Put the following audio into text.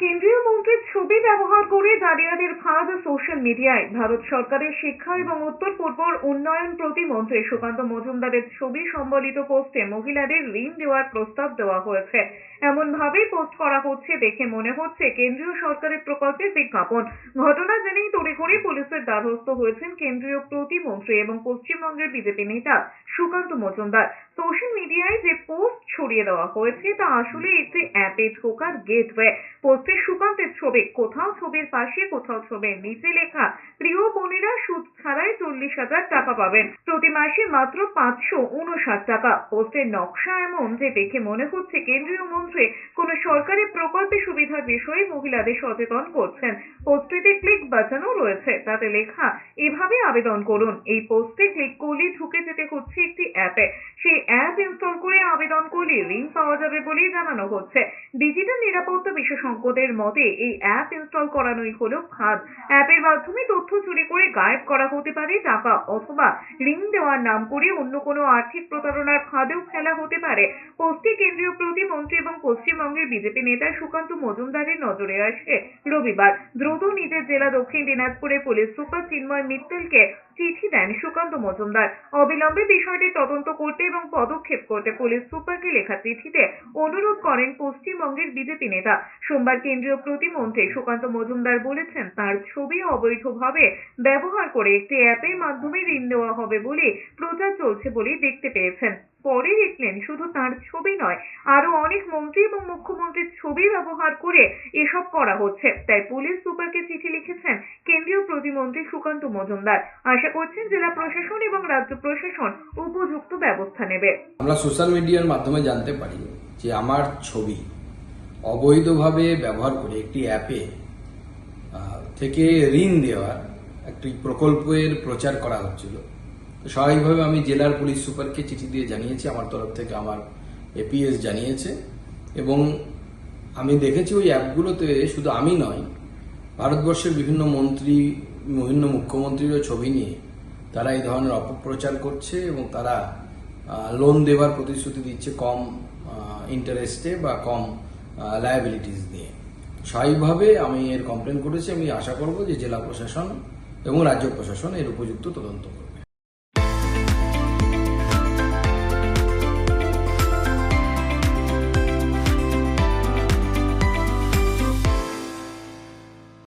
কেন্দ্রীয় মন্ত্রীর ছবি ব্যবহার করে জালিয়াতির ফাঁদ সোশ্যাল মিডিয়ায়। ভারত সরকারের শিক্ষা এবং উত্তর পূর্বর উন্নয়ন প্রতিমন্ত্রী সুকান্ত মজুমদারের ছবি সম্বলিত পোস্টে মহিলাদের ঋণ দেওয়ার প্রস্তাব দেওয়া হয়েছে। এমন ভাবেই পোস্ট করা হচ্ছে দেখে মনে হচ্ছে কেন্দ্রীয় সরকারের প্রকল্পের বিজ্ঞাপন। ঘটনা জেনেই তড়িঘড়ি পুলিশের দ্বারস্থ হয়েছেন কেন্দ্রীয় প্রতিমন্ত্রী এবং পশ্চিমবঙ্গের বিজেপি নেতা সুকান্ত মজুমদার। সোশ্যাল মিডিয়ায় যে পোস্ট ছড়িয়ে দেওয়া হয়েছে। তা আসলে একটি অ্যাপে ঢোকার গেটওয়ে পোস্টে সুকান্তের ছবি, কোথাও ছবির পাশে, কোথাও ছবির নিচে লেখা, প্রিয় বোনেরা সুদ ছাড়াই চল্লিশ হাজার টাকা পাবেন। প্রতি মাসে মাত্র পাঁচশো উনষাট টাকা। পোস্টের নকশা এমন যে দেখে মনে হচ্ছে কেন্দ্রীয় মন্ত্রী কোন সরকারি প্রকল্পে সুবিধার বিষয়ে মহিলাদের সচেতন করছেন। পোস্টটিতে ক্লিক বাটনও রয়েছে, তাতে লেখা, এভাবে আবেদন করুন। এই পোস্টে ক্লিক করলে ঢুকে যেতে হচ্ছে একটি অ্যাপে। সেই অ্যাপ ইনস্টল করে আবেদন করলে ঋণ পাওয়া যাবে বলেই জানানো হচ্ছে। ডিজিটাল নিরাপত্তা বিশেষজ্ঞদের মতে, এই অ্যাপ ইনস্টল করানোই হলো ফাঁদ অ্যাপের মাধ্যমে তথ্য চুরি করে গায়েব করা হতে পারে, টাকা অথবা ঋণ দেওয়ার নাম করে অন্য কোনো আর্থিক প্রতারণার ফাঁদেও ফেলা হতে পারে। পোস্টে কেন্দ্রীয় প্রতিমন্ত্রী এবং পশ্চিমবঙ্গের বিজেপি নেতা সুকান্ত মজুমদারের নজরে আসে রবিবার। দ্রুত নিজের জেলা দক্ষিণ দিনাজপুরে পুলিশ সুপার চিন্ময় মিত্তলকে চিঠি দেন সুকান্ত মজুমদার। অবিলম্বে বিষয়টি তদন্ত করতে এবং পদক্ষেপ করতে পুলিশ সুপারকে লেখা চিঠিতে অনুরোধ করেন পশ্চিমবঙ্গের বিজেপি নেতা। সোমবার কেন্দ্রীয় প্রতিমন্ত্রী সুকান্ত মজুমদার বলেছেন, তার ছবি অবৈধভাবে ব্যবহার করে একটি অ্যাপের মাধ্যমে ঋণ দেওয়া হবে বলে প্রচার চলছে বলে দেখতে পেয়েছেন। পরে দেখলেন শুধু তার ছবি নয় আরও অনেক মন্ত্রী এবং মুখ্যমন্ত্রীর ছবি ব্যবহার করে এসব করা হচ্ছে। তাই পুলিশ সুপারকে চিঠি লিখেছেন কেন্দ্রীয় প্রতিমন্ত্রী সুকান্ত মজুমদার। আশা করছেন জেলা প্রশাসন এবং রাজ্য প্রশাসন উপযুক্ত ব্যবস্থা নেবে। আমরা সোশ্যাল মিডিয়ার মাধ্যমে জানতে পারি যে আমার ছবি অবৈধভাবে ব্যবহার করে একটি অ্যাপে থেকে ঋণ দেওয়ার একটি প্রকল্পের প্রচার করা হচ্ছিল। স্বাভাবিকভাবে আমি জেলার পুলিশ সুপারকে চিঠি দিয়ে জানিয়েছি, আমার তরফ থেকে আমার এপিএস জানিয়েছে এবং আমি দেখেছি ওই অ্যাপগুলোতে শুধু আমি নয়, ভারতবর্ষের বিভিন্ন মন্ত্রী, বিভিন্ন মুখ্যমন্ত্রীরও ছবি নিয়ে তারা এই ধরনের অপপ্রচার করছে এবং তারা লোন দেওয়ার প্রতিশ্রুতি দিচ্ছে কম ইন্টারেস্টে বা কম লায়াবিলিটিস দিয়ে। স্বাভাবিকভাবে আমি এর কমপ্লেন করেছি, আমি আশা করব যে জেলা প্রশাসন এবং রাজ্য প্রশাসন এর উপযুক্ত তদন্ত করবে।